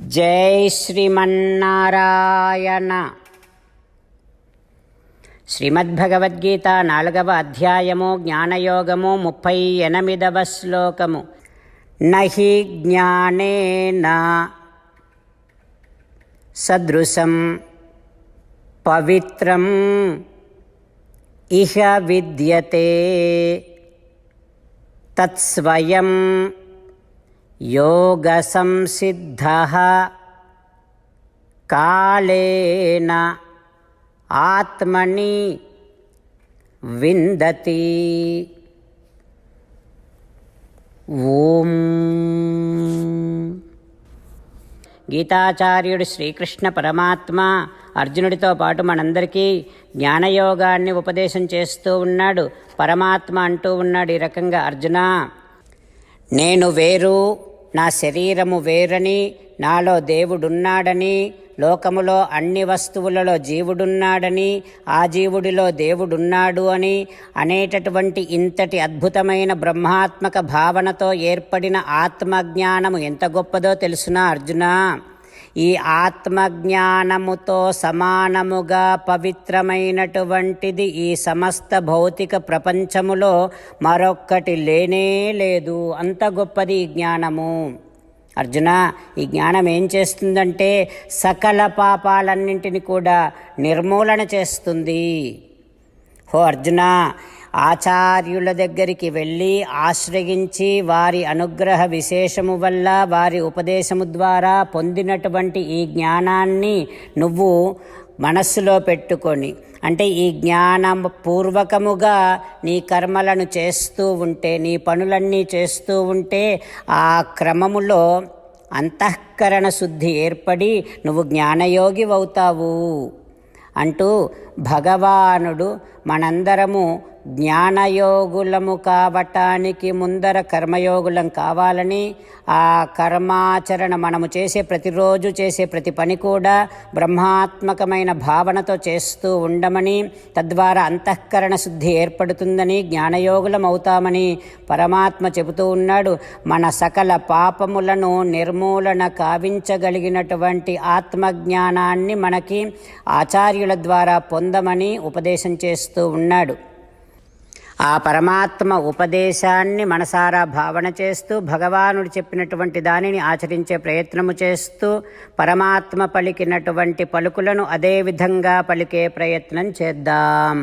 జై శ్రీమన్నారాయణ. శ్రీమద్భగవద్గీత నాలుగవ అధ్యాయము జ్ఞానయోగము ముప్పై ఎనిమిదవ శ్లోకము. నహి జ్ఞానేన సదృశం పవిత్రం ఇహ విద్యతే తత్స్వయం योगसंसिद्धः कालेन ఆత్మని విందతి ఓం గీతాచార్యుడు శ్రీకృష్ణ పరమాత్మ అర్జునుడితో పాటు మనందరికీ జ్ఞానయోగాన్ని ఉపదేశం చేస్తూ ఉన్నాడు పరమాత్మ అంటూ ఉన్నాడు ఈ రకంగా అర్జున నేను వేరు నా శరీరము వేరని నాలో దేవుడున్నాడని లోకములో అన్ని వస్తువులలో జీవుడున్నాడని ఆ జీవుడిలో దేవుడున్నాడు అని అనేటటువంటి ఇంతటి అద్భుతమైన బ్రహ్మాత్మక భావనతో ఏర్పడిన ఆత్మజ్ఞానము ఎంత గొప్పదో తెలుసునా అర్జున? ఈ ఆత్మజ్ఞానముతో సమానముగా పవిత్రమైనటువంటిది ఈ సమస్త భౌతిక ప్రపంచములో మరొక్కటి లేనే లేదు. అంత గొప్పది ఈ జ్ఞానము. అర్జున ఈ జ్ఞానం ఏం చేస్తుందంటే సకల పాపాలన్నింటిని కూడా నిర్మూలన చేస్తుంది. హో అర్జున ఆచార్యుల దగ్గరికి వెళ్ళి ఆశ్రయించి వారి అనుగ్రహ విశేషము వల్ల వారి ఉపదేశము ద్వారా పొందినటువంటి ఈ జ్ఞానాన్ని నువ్వు మనస్సులో పెట్టుకొని అంటే ఈ జ్ఞానం పూర్వకముగా నీ కర్మలను చేస్తూ ఉంటే నీ పనులన్నీ చేస్తూ ఉంటే ఆ క్రమములో అంతఃకరణ శుద్ధి ఏర్పడి నువ్వు జ్ఞానయోగి అవుతావు అంటూ భగవానుడు మనందరము జ్ఞానయోగులము కావటానికి ముందర కర్మయోగులం కావాలని ఆ కర్మాచరణ మనము చేసే ప్రతిరోజు చేసే ప్రతి పని కూడా బ్రహ్మాత్మకమైన భావనతో చేస్తూ ఉండమని తద్వారా అంతఃకరణ శుద్ధి ఏర్పడుతుందని జ్ఞానయోగులం అవుతామని పరమాత్మ చెబుతూ ఉన్నాడు. మన సకల పాపములను నిర్మూలన కావించగలిగినటువంటి ఆత్మజ్ఞానాన్ని మనకి ఆచార్యుల ద్వారా ఆనందమని ఉపదేశం చేస్తూ ఉన్నాడు. ఆ పరమాత్మ ఉపదేశాన్ని మనసారా భావన చేస్తూ భగవానుడు చెప్పినటువంటి దానిని ఆచరించే ప్రయత్నము చేస్తూ పరమాత్మ పలికినటువంటి పలుకులను అదే విధంగా పలికే ప్రయత్నం చేద్దాం.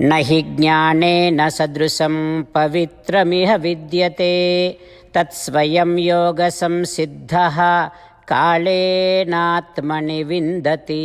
నహి జ్ఞానేన సదృశం పవిత్రమిహ విద్యతే తత్స్వయం యోగ సంసిద్ధ కాళేనాత్మని విందతి.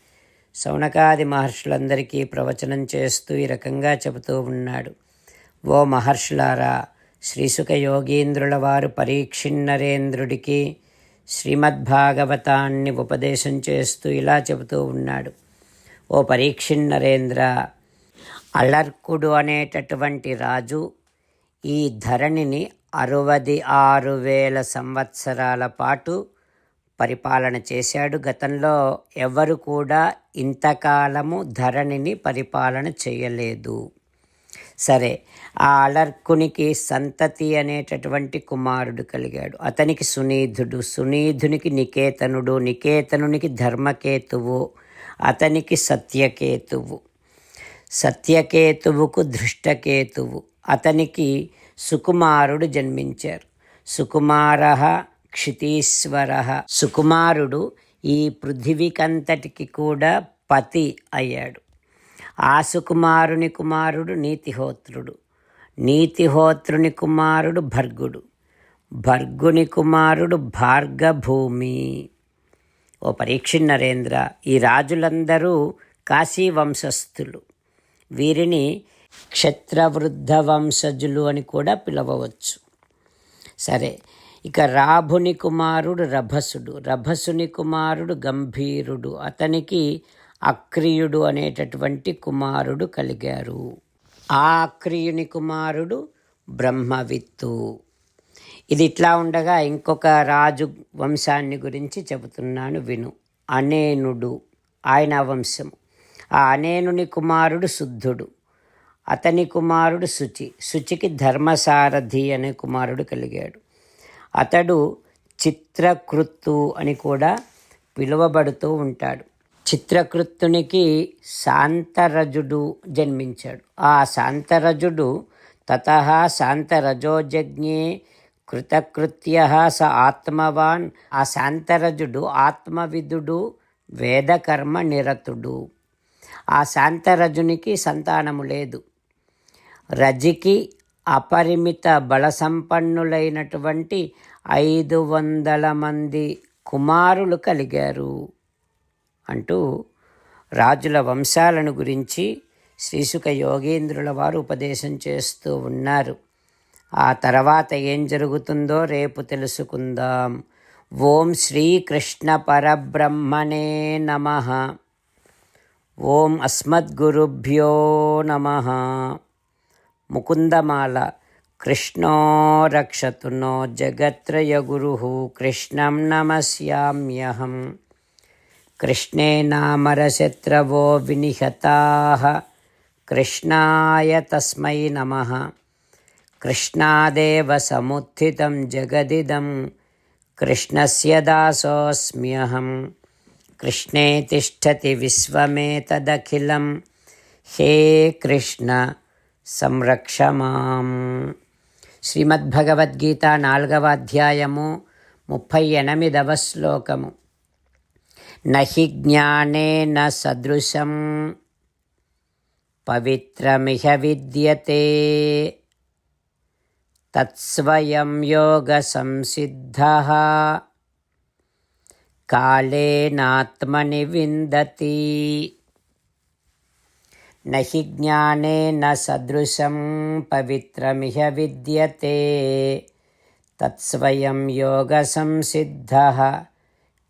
శౌనకాది మహర్షులందరికీ ప్రవచనం చేస్తూ ఈ రకంగా చెబుతూ ఉన్నాడు. ఓ మహర్షులారా శ్రీసుఖ యోగీంద్రుల వారు పరీక్షిన్నరేంద్రుడికి శ్రీమద్భాగవతాన్ని ఉపదేశం చేస్తూ ఇలా చెబుతూ ఉన్నాడు. ఓ పరీక్షిన్నరేంద్ర అలర్కుడు అనేటటువంటి రాజు ఈ ధరణిని అరవది ఆరు వేల సంవత్సరాల పాటు పరిపాలన చేశాడు. గతంలో ఎవరు కూడా ఇంతకాలము ధరణిని పరిపాలన చేయలేదు. సరే ఆ అలర్కునికి సంతతి అనేటటువంటి కుమారుడు కలిగాడు. అతనికి సునీధుడు. సునీధునికి నికేతనుడు. నికేతనునికి ధర్మకేతువు. అతనికి సత్యకేతువు. సత్యకేతువుకు దృష్టకేతువు అతనికి సుకుమారుడు జన్మించారు. సుకుమార క్షితీశ్వర. సుకుమారుడు ఈ పృథివికంతటికి కూడా పతి అయ్యాడు. ఆ సుకుమారుని కుమారుడు నీతిహోత్రుడు. నీతిహోత్రుని కుమారుడు భర్గుడు. భర్గుని కుమారుడు భార్గభూమి. ఓ పరీక్ష నరేంద్ర ఈ రాజులందరూ కాశీ వంశస్థులు వీరిని క్షత్రవృద్ధ వంశజులు అని కూడా పిలవవచ్చు. సరే ఇక రాభుని కుమారుడు రభసుడు రభసుని కుమారుడు గంభీరుడు అతనికి అక్రియుడు అనేటటువంటి కుమారుడు కలిగారు. ఆ అక్రియుని కుమారుడు బ్రహ్మవిత్తు. ఇది ఇట్లా ఉండగా ఇంకొక రాజు వంశాన్ని గురించి చెబుతున్నాను విను. అనేనుడు ఆయన వంశము ఆ అనేనుని కుమారుడు శుద్ధుడు అతని కుమారుడు శుచి. శుచికి ధర్మసారథి అనే కుమారుడు కలిగాడు. అతడు చిత్రకృత్తు అని కూడా పిలువబడుతూ ఉంటాడు. చిత్రకృత్తునికి శాంతరజుడు జన్మించాడు. ఆ శాంతరజుడు తత శాంతరజోజజ్ఞే కృతకృత్య స ఆత్మవాన్. ఆ శాంతరజుడు ఆత్మవిదుడు వేదకర్మ నిరతుడు. ఆ శాంతరజునికి సంతానము లేదు. రజికి అపరిమిత బలసంపన్నులైనటువంటి ఐదు వందల మంది కుమారులు కలిగారు అంటూ రాజుల వంశాలను గురించి శ్రీసుక యోగేంద్రుల వారు ఉపదేశం చేస్తూ ఉన్నారు. ఆ తర్వాత ఏం జరుగుతుందో రేపు తెలుసుకుందాం. ఓం శ్రీకృష్ణ పరబ్రహ్మణే నమ. ఓం అస్మద్గురుభ్యో నమ. मुकुंदमाला कृष्णो रक्षतु नो जगत्रयगुरुः, कृष्ण नमस्याम्यहम। कृष्णे नाम नामरशत्रवो विनिहताः, कृष्णाय तस्मै नमः। कृष्णादेव समुत्थितं जगदिदं, कृष्णस्य दासोऽस्म्यहं कृष्णे तिष्ठति विश्वमेतदखिलं हे कृष्ण సంరక్ష మాం. శ్రీమద్భగవద్గీత నాలుగవ అధ్యాయము ముప్పై ఎనిమిదవ శ్లోకము. నహి జ్ఞానేన సదృశం. పవిత్రమిహ విద్యతే. తత్స్వయం యోగ సంసిద్ధ కాళేనాత్మని విందతి. నహి జ్ఞానేన సదృశం పవిత్రమిహ విద్యతే. తత్స్వయం యోగ సంసిద్ధ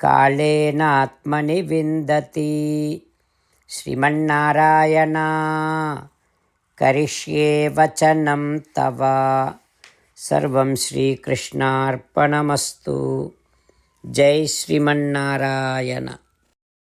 కాళేనాత్మని విందతి. శ్రీమన్నారాయణ కరిష్యే వచనం తవ. సర్వం శ్రీకృష్ణార్పణమస్తు. జై శ్రీమన్నారాయణ.